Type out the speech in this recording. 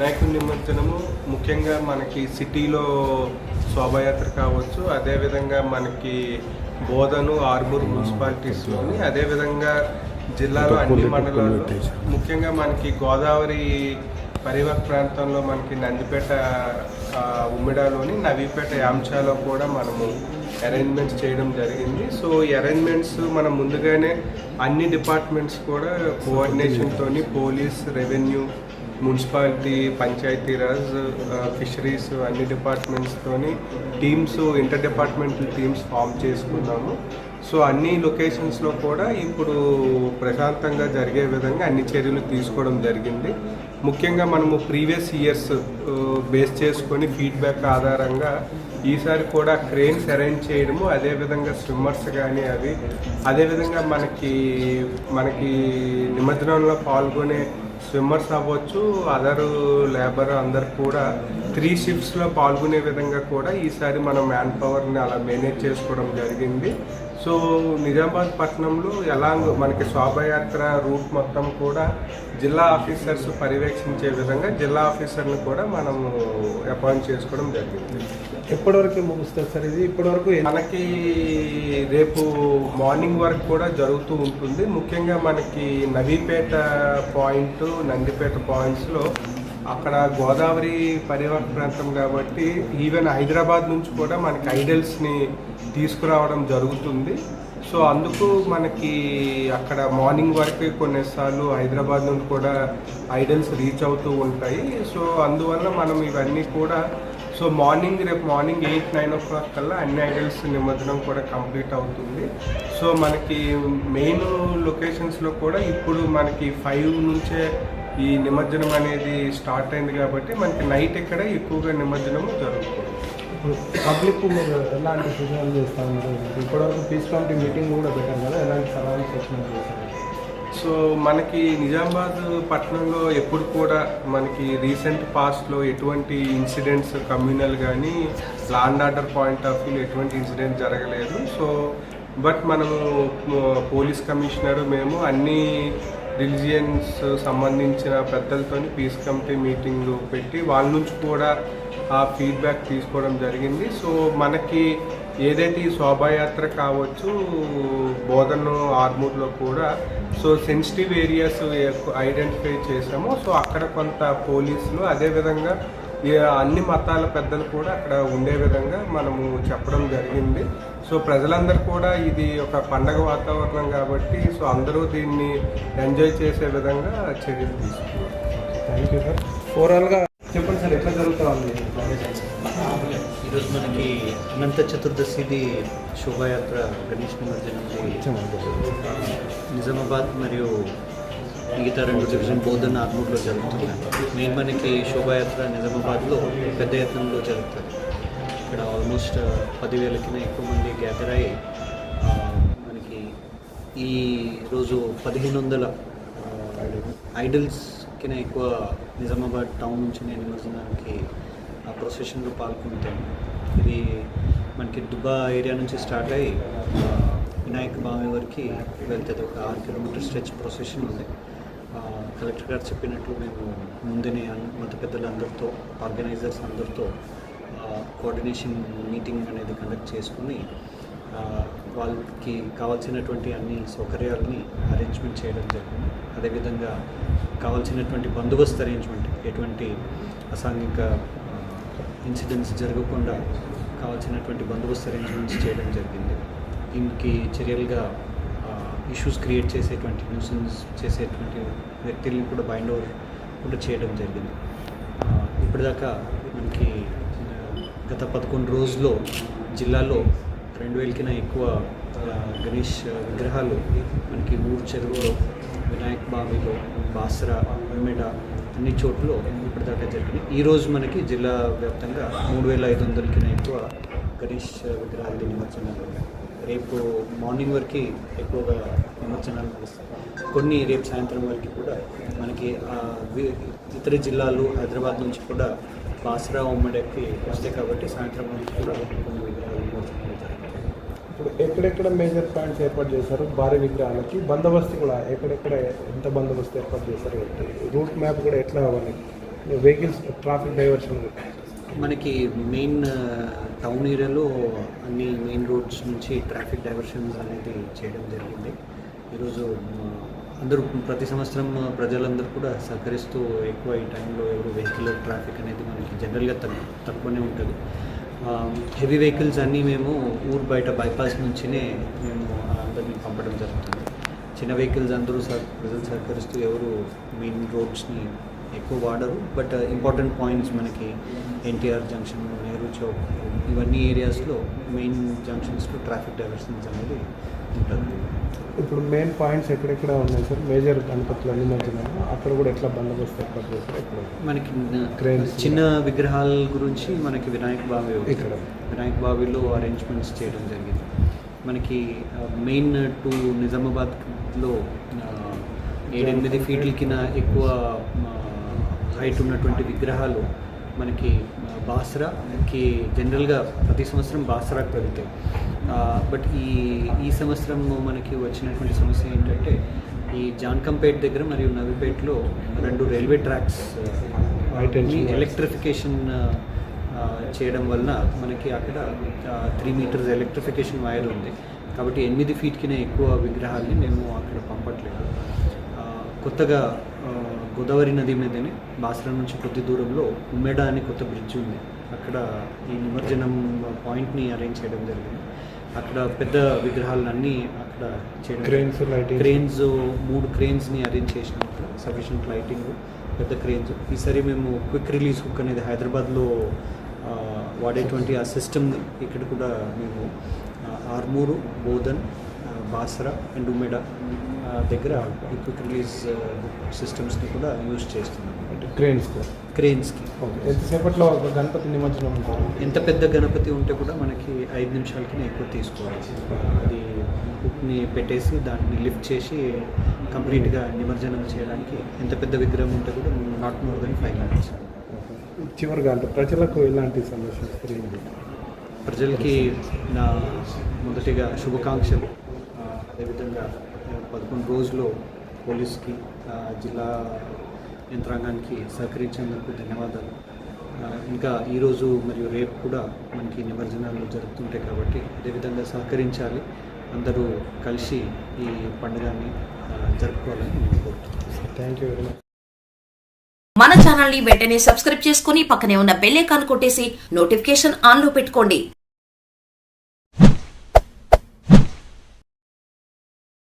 వినాయకుడి నిమజ్జనము ముఖ్యంగా మనకి సిటీలో శోభాయాత్ర కావచ్చు అదేవిధంగా మనకి బోధను ఆర్మూర్ మున్సిపాలిటీస్లోని అదేవిధంగా జిల్లాలో అన్ని మండలాల్లో ముఖ్యంగా మనకి గోదావరి పరివాహక ప్రాంతంలో మనకి నందిపేట ఉమ్మిడాలోని నవీపేట యాంచాలో కూడా మనము అరేంజ్మెంట్స్ చేయడం జరిగింది. సో ఈ అరేంజ్మెంట్స్ మనం ముందుగానే అన్ని డిపార్ట్మెంట్స్ కూడా కోఆర్డినేషన్తోని police revenue municipality Panchayati Raj fisheries అన్ని డిపార్ట్మెంట్స్తోని teams inter departmental teams form చేసుకున్నాము. సో అన్ని లొకేషన్స్లో కూడా ఇప్పుడు ప్రశాంతంగా జరిగే విధంగా అన్ని చర్యలు తీసుకోవడం జరిగింది. ముఖ్యంగా మనము ప్రీవియస్ ఇయర్స్ బేస్ చేసుకొని ఫీడ్బ్యాక్ ఆధారంగా ఈసారి కూడా క్రెయిన్స్ అరేంజ్ చేయడము అదేవిధంగా స్విమ్మర్స్ కానీ అవి అదేవిధంగా మనకి మనకి నిమజ్జనంలో పాల్గొనే స్విమ్మర్స్ అవ్వచ్చు అదర్ లేబర్ అందరు కూడా త్రీ షిఫ్ట్స్లో పాల్గొనే విధంగా కూడా ఈసారి మనం మ్యాన్ పవర్ని అలా మేనేజ్ చేసుకోవడం జరిగింది. సో నిజామాబాద్ పట్టణంలో ఎలా మనకి శోభయాత్ర రూట్ మొత్తం కూడా జిల్లా ఆఫీసర్స్ పర్యవేక్షించే విధంగా జిల్లా ఆఫీసర్ని కూడా మనము అపాయింట్ చేసుకోవడం జరిగింది. ఎప్పటివరకు ముగుస్తుంది సార్ ఇది? ఇప్పటివరకు మనకి రేపు మార్నింగ్ వర్క్ కూడా జరుగుతూ ఉంటుంది. ముఖ్యంగా మనకి నవీపేట పాయింట్ నందిపేట పాయింట్స్లో అక్కడ గోదావరి పరివాహక ప్రాంతం కాబట్టి ఈవెన్ హైదరాబాద్ నుంచి కూడా మనకి ఐడల్స్ని తీసుకురావడం జరుగుతుంది. సో అందుకు మనకి అక్కడ మార్నింగ్ వరకే కొన్నిసార్లు హైదరాబాద్ నుండి కూడా ఐడల్స్ రీచ్ అవుతూ ఉంటాయి. సో అందువల్ల మనం ఇవన్నీ కూడా సో మార్నింగ్ రేపు morning eight nine o'clock కల్లా అన్ని ఐడల్స్ నిమజ్జనం కూడా కంప్లీట్ అవుతుంది. సో మనకి మెయిన్ లొకేషన్స్లో కూడా ఇప్పుడు మనకి ఫైవ్ నుంచే ఈ నిమజ్జనం అనేది స్టార్ట్ అయింది కాబట్టి మనకి నైట్ ఇక్కడ ఎక్కువగా నిమజ్జనం జరుగుతుంది. ఇప్పుడు పబ్లిక్ మీరు ఎలాంటి సూచనలు చేస్తా ఉన్నారు? ఇప్పటివరకు పీస్ కమిటీ మీటింగ్ కూడా పెట్టారు కదా ఎలాంటి సలహాలు సూచనలు చేస్తారు సో మనకి నిజామాబాద్ పట్టణంలో ఎప్పుడు కూడా మనకి రీసెంట్ పాస్ట్లో ఎటువంటి ఇన్సిడెంట్స్ కమ్యూనల్ కానీ law and order point of వ్యూలో ఎటువంటి ఇన్సిడెంట్ జరగలేదు. సో బట్ మనము పోలీస్ కమిషనర్ మేము అన్ని రిలీజియన్స్ సంబంధించిన పెద్దలతో పీస్ కమిటీ మీటింగ్లు పెట్టి వాళ్ళ నుంచి కూడా ఆ ఫీడ్బ్యాక్ తీసుకోవడం జరిగింది. సో మనకి ఏదైతే ఈ శోభాయాత్ర కావచ్చు బోధన ఆర్మూర్లో కూడా సో సెన్సిటివ్ ఏరియాస్ ఐడెంటిఫై చేసాము సో అక్కడ కొంత పోలీసులు అదేవిధంగా అన్ని మతాల పెద్దలు కూడా అక్కడ ఉండే విధంగా మనము చెప్పడం జరిగింది. సో ప్రజలందరూ కూడా ఇది ఒక పండగ వాతావరణం కాబట్టి సో అందరూ దీన్ని ఎంజాయ్ చేసే విధంగా చర్యలు తీసుకున్నారు. Thank you sir. ఓవరాల్గా చెప్పండి సార్ ఎట్లా జరుగుతూ ఉంది? ఈరోజు మనకి అనంత చతుర్దశిది శోభాయాత్ర గణేష్ నిమజ్జనం నిజామాబాద్ మరియు మిగతా రెండు డివిజన్ బోధన ఆర్మూర్లో జరుగుతున్నాయి. మెయిన్ మనకి శోభాయాత్ర నిజామాబాద్లో పెద్ద ఎత్తునలో జరుగుతుంది. ఇక్కడ ఆల్మోస్ట్ uh, పదివేలకిన ఎక్కువ మంది గ్యాదర్ అయ్యి మనకి ఈ రోజు పదిహేను వందల ఐడల్స్కిన ఎక్కువ నిజామాబాద్ టౌన్ నుంచి నేను నిమజ్జనానికి ఆ ప్రొసెషన్లో పాల్గొంటాను. ఇది మనకి దుబ్బా ఏరియా నుంచి స్టార్ట్ అయ్యి వినాయక బావి వరకు వెళ్తుంది. ఒక ఆరు కిలోమీటర్ స్ట్రెచ్ ప్రొసెషన్ ఉంది. కలెక్టర్ గారు చెప్పినట్లు మేము ముందునే మత పెద్దలందరితో ఆర్గనైజర్స్ అందరితో కోఆర్డినేషన్ మీటింగ్ అనేది కండక్ట్ చేసుకుని వాళ్ళకి కావాల్సినటువంటి అన్ని సౌకర్యాలని అరేంజ్మెంట్ చేయడం జరిగింది. అదేవిధంగా కావాల్సినటువంటి బందోబస్తు అరేంజ్మెంట్ ఎటువంటి అసాంఘిక ఇన్సిడెంట్స్ జరగకుండా కావాల్సినటువంటి బందోబస్తు అరేంజ్మెంట్స్ చేయడం జరిగింది. దీనికి చర్యలుగా ఇష్యూస్ క్రియేట్ చేసేటువంటి న్యూసెన్స్ చేసేటువంటి వ్యక్తుల్ని కూడా బైండ్ ఓవర్ కూడా చేయడం జరిగింది. ఇప్పటిదాకా మనకి గత పదకొండు రోజుల్లో జిల్లాలో రెండు వేలకిన ఎక్కువ గణేష్ విగ్రహాలు మనకి ఊరు చెరువులో వినాయక్ బావిలో బాసరా ఉమ్మెడ అన్ని చోట్ల ఇప్పటిదాకా జరిగినాయి. ఈరోజు మనకి జిల్లా వ్యాప్తంగా మూడు వేల ఐదు వందలకిన ఎక్కువ గణేష్ విగ్రహాలు నిమజ్జనాలు రేపు మార్నింగ్ వరకు ఎక్కువగా నడుస్తాయి కొన్ని రేపు సాయంత్రం వరకు కూడా మనకి ఇతర జిల్లాలు హైదరాబాద్ నుంచి కూడా బాసరా ఉమ్మడికి వస్తాయి కాబట్టి సాయంత్రం వరకు కూడా కొన్ని విగ్రహాలు ఇప్పుడు ఎక్కడెక్కడ మేజర్ పాయింట్స్ ఏర్పాటు చేశారు? భారీ విగ్రహాలకి బందోబస్తు కూడా ఎక్కడెక్కడ ఎంత బందోబస్తు ఏర్పాటు చేశారు? రూట్ మ్యాప్ కూడా ఎట్లా అవ్వాలి? వెహికల్స్ ట్రాఫిక్ డైవర్షన్ మనకి మెయిన్ టౌన్ ఏరియాలో అన్ని మెయిన్ రోడ్స్ నుంచి ట్రాఫిక్ డైవర్షన్స్ అనేది చేయడం జరిగింది. ఈరోజు అందరూ ప్రతి సంవత్సరం ప్రజలందరూ కూడా సహకరిస్తూ ఎక్కువ ఈ టైంలో ఎవరు వెహికల్ ట్రాఫిక్ అనేది మనకి జనరల్గా తక్కువ తక్కువనే ఉంటుంది. హెవీ వెహికల్స్ అన్నీ మేము ఊరు బయట బైపాస్ నుంచినే మేము అందరినీ పంపడం జరుగుతుంది. చిన్న వెహికల్స్ అందరూ సహ ప్రజలు సహకరిస్తూ ఎవరు మెయిన్ రోడ్స్ని ఎక్కువ వాడరు. బట్ ఇంపార్టెంట్ పాయింట్స్ మనకి ఎన్టీఆర్ జంక్షన్ నెహ్రూ చౌక్ ఇవన్నీ ఏరియాస్లో మెయిన్ జంక్షన్స్లో ట్రాఫిక్ డైవర్షన్స్ అనేది ఉంటుంది ఇప్పుడు మెయిన్ పాయింట్స్ ఎక్కడెక్కడ ఉన్నాయి సార్? మేజర్ గణపతులు అన్ని మధ్యన అక్కడ కూడా ఎట్లా బందోబస్తు ఏర్పాటు చేస్తారు? ఎక్కడ మనకి. చిన్న విగ్రహాల గురించి మనకి వినాయక బావి. ఇక్కడ. వినాయక బావిలో అరేంజ్మెంట్స్ చేయడం జరిగింది. మనకి మెయిన్ టు నిజామాబాద్లో ఏడెనిమిది ఫీట్లకిన ఎక్కువ హైట్ ఉన్నటువంటి విగ్రహాలు మనకి బాసరాకి జనరల్గా ప్రతి సంవత్సరం బాసరాకు వెళ్తాయి బట్ ఈ ఈ సంవత్సరం మనకి వచ్చినటువంటి సమస్య ఏంటంటే ఈ జాన్కంపేట్ దగ్గర మరియు నవిపేటలో రెండు రైల్వే ట్రాక్స్. ఎలక్ట్రిఫికేషన్ చేయడం వలన మనకి అక్కడ త్రీ మీటర్స్ ఎలక్ట్రిఫికేషన్ వైర్ ఉంది. కాబట్టి ఎనిమిది ఫీట్కినే ఎక్కువ విగ్రహాల్ని మేము అక్కడ పంపట్లేదు. కొత్తగా గోదావరి నది మీదనే బాసరా నుంచి కొద్ది దూరంలో ఉమ్మేడ అని కొత్త బ్రిడ్జ్ ఉంది. అక్కడ ఈ నిమజ్జనం పాయింట్ని అరేంజ్ చేయడం జరిగింది. అక్కడ పెద్ద విగ్రహాలన్నీ అక్కడ క్రెయిన్స్ లైటింగ్ క్రేన్స్ మూడు క్రేన్స్ని అరేంజ్ చేసినాం అక్కడ. సఫిషియంట్ లైటింగ్ పెద్ద క్రేన్స్ ఈసారి మేము క్విక్ రిలీజ్ హుక్ అనేది హైదరాబాద్లో వాడేటువంటి ఆ సిస్టమ్ ఇక్కడ కూడా మేము ఆర్మూరు బోధన్ బాసరా అండ్ ఉమెడ దగ్గర క్విక్ రిలీజ్ సిస్టమ్స్ని కూడా యూజ్ చేస్తున్నాం క్రేన్స్కి ఓకే ఎంతసేపట్లో గణపతి నిమజ్జనం ఉంటారు ఎంత పెద్ద గణపతి ఉంటే కూడా మనకి ఐదు నిమిషాలకి ఎక్కువ తీసుకోవాలి అది హుక్ని పెట్టేసి దాన్ని లిఫ్ట్ చేసి కంప్లీట్గా నిమజ్జనం చేయడానికి ఎంత పెద్ద విగ్రహం ఉంటే కూడా not more than five minutes చివరిగా అంటే ప్రజలకు ఎలాంటి సందేశం తెలియదు? ప్రజలకి నా మొదటిగా శుభాకాంక్షలు. అదేవిధంగా పదకొండు రోజులు పోలీస్కి జిల్లా యంత్రాంగానికి సహకరించేందుకు ధన్యవాదాలు. ఇంకా ఈరోజు మరియు రేపు కూడా మనకి నిమజ్జనాలు జరుగుతుంటాయి కాబట్టి అదేవిధంగా సహకరించాలి. అందరూ కలిసి ఈ పండుగని జరుపుకోవాలని నేను కోరుతున్నాను థ్యాంక్ యూ వెరీ మచ్ మన ఛానల్ని వెంటనే సబ్స్క్రైబ్ చేసుకుని పక్కనే ఉన్న బెల్ ఐకాన్ కొట్టేసి నోటిఫికేషన్ ఆన్లో పెట్టుకోండి.